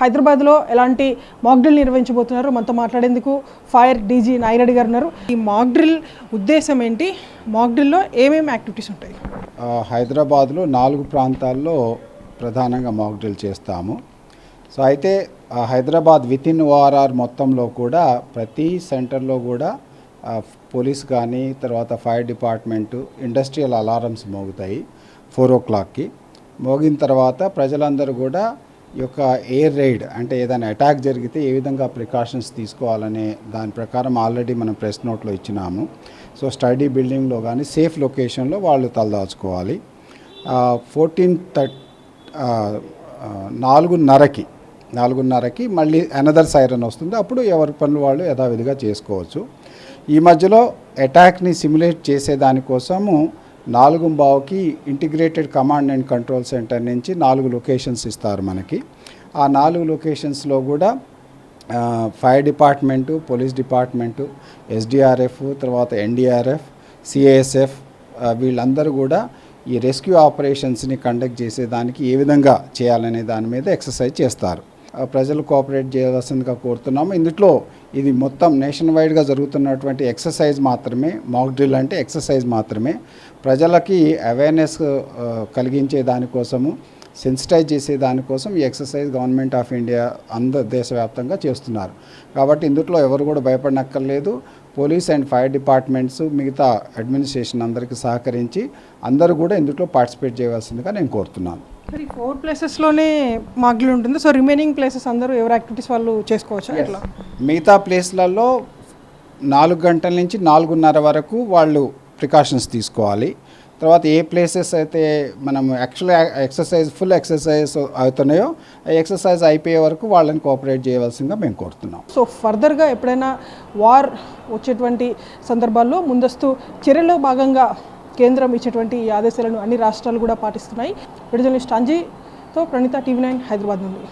హైదరాబాద్లో ఎలాంటి మాక్డ్రిల్ నిర్వహించబోతున్నారు? మనతో మాట్లాడేందుకు ఫైర్ డీజీ నాగిరెడ్డి గారు ఉన్నారు. ఈ మాక్డ్రిల్ ఉద్దేశం ఏంటి? మాక్డ్రిల్లో ఏమేమి యాక్టివిటీస్ ఉంటాయి? హైదరాబాద్లో నాలుగు ప్రాంతాల్లో ప్రధానంగా మాక్డ్రిల్ చేస్తాము. సో అయితే హైదరాబాద్ విత్ ఇన్ ఓఆర్ఆర్ మొత్తంలో కూడా ప్రతి సెంటర్లో కూడా పోలీస్ కానీ తర్వాత ఫైర్ డిపార్ట్మెంటు ఇండస్ట్రియల్ అలారమ్స్ మోగుతాయి ఫోర్ ఓ క్లాక్కి. మోగిన తర్వాత ప్రజలందరూ కూడా యొక్క ఎయిర్ రైడ్ అంటే ఏదైనా అటాక్ జరిగితే ఏ విధంగా ప్రికాషన్స్ తీసుకోవాలనే దాని ప్రకారం ఆల్రెడీ మనం ప్రెస్ నోట్లో ఇచ్చినాము. సో స్టడీ బిల్డింగ్లో కానీ సేఫ్ లొకేషన్లో వాళ్ళు తలదాచుకోవాలి. ఫోర్టీన్ థర్ట్ నాలుగున్నరకి నాలుగున్నరకి మళ్ళీ అనదర్ సైరన్ వస్తుంది. అప్పుడు ఎవరి పనులు వాళ్ళు యథావిధిగా చేసుకోవచ్చు. ఈ మధ్యలో అటాక్ని సిమ్యులేట్ చేసే దానికోసము నాలుగు బావుకి integrated command and control centre నుంచి నాలుగు లొకేషన్స్ ఇస్తారు మనకి. ఆ నాలుగు లొకేషన్స్లో కూడా fire department police department SDRF తర్వాత ఎన్డీఆర్ఎఫ్ సిఏఎస్ఎఫ్ వీళ్ళందరూ కూడా ఈ రెస్క్యూ ఆపరేషన్స్ని కండక్ట్ చేసేదానికి ఏ విధంగా చేయాలనే దాని మీద ఎక్సర్సైజ్ చేస్తారు. ప్రజలు కోఆపరేట్ చేయవలసిందిగా కోరుతున్నాము. ఇందులో ఇది మొత్తం నేషన్ వైడ్గా జరుగుతున్నటువంటి ఎక్సర్సైజ్ మాత్రమే మాక్ డ్రిల్ అంటే ఎక్సర్సైజ్ మాత్రమే. ప్రజలకి అవేర్నెస్ కలిగించే దానికోసము సెన్సిటైజ్ చేసే దానికోసం ఈ ఎక్సర్సైజ్ గవర్నమెంట్ ఆఫ్ ఇండియా అంద దేశవ్యాప్తంగా చేస్తున్నారు. కాబట్టి ఇందులో ఎవరు కూడా భయపడనక్కర్లేదు. పోలీస్ అండ్ ఫైర్ డిపార్ట్మెంట్స్ మిగతా అడ్మినిస్ట్రేషన్ అందరికీ సహకరించి అందరూ కూడా ఇందులో పార్టిసిపేట్ చేయవలసిందిగా నేను కోరుతున్నాను. మరి ఫోర్ ప్లేసెస్లోనే డ్రిల్ ఉంటుంది. సో రిమైనింగ్ ప్లేసెస్ అందరూ ఎవరి యాక్టివిటీస్ వాళ్ళు చేసుకోవచ్చా? ఎట్లా? మిగతా ప్లేస్లలో నాలుగు గంటల నుంచి నాలుగున్నర వరకు వాళ్ళు ప్రికాషన్స్ తీసుకోవాలి. తర్వాత ఏ ప్లేసెస్ అయితే మనం యాక్చువల్ ఎక్సర్సైజ్ ఫుల్ ఎక్సర్సైజ్ అవుతున్నాయో ఎక్సర్సైజ్ అయిపోయే వరకు వాళ్ళని కోఆపరేట్ చేయవలసిందిగా మేము కోరుతున్నాం. సో ఫర్దర్గా ఎప్పుడైనా వార్ వచ్చేటువంటి సందర్భాల్లో ముందస్తు చర్యలో భాగంగా కేంద్రం ఇచ్చేటువంటి ఈ ఆదేశాలను అన్ని రాష్ట్రాలు కూడా పాటిస్తున్నాయి. విడుదల స్టాంజీతో ప్రణీత టీవీ నైన్ హైదరాబాద్ నుండి.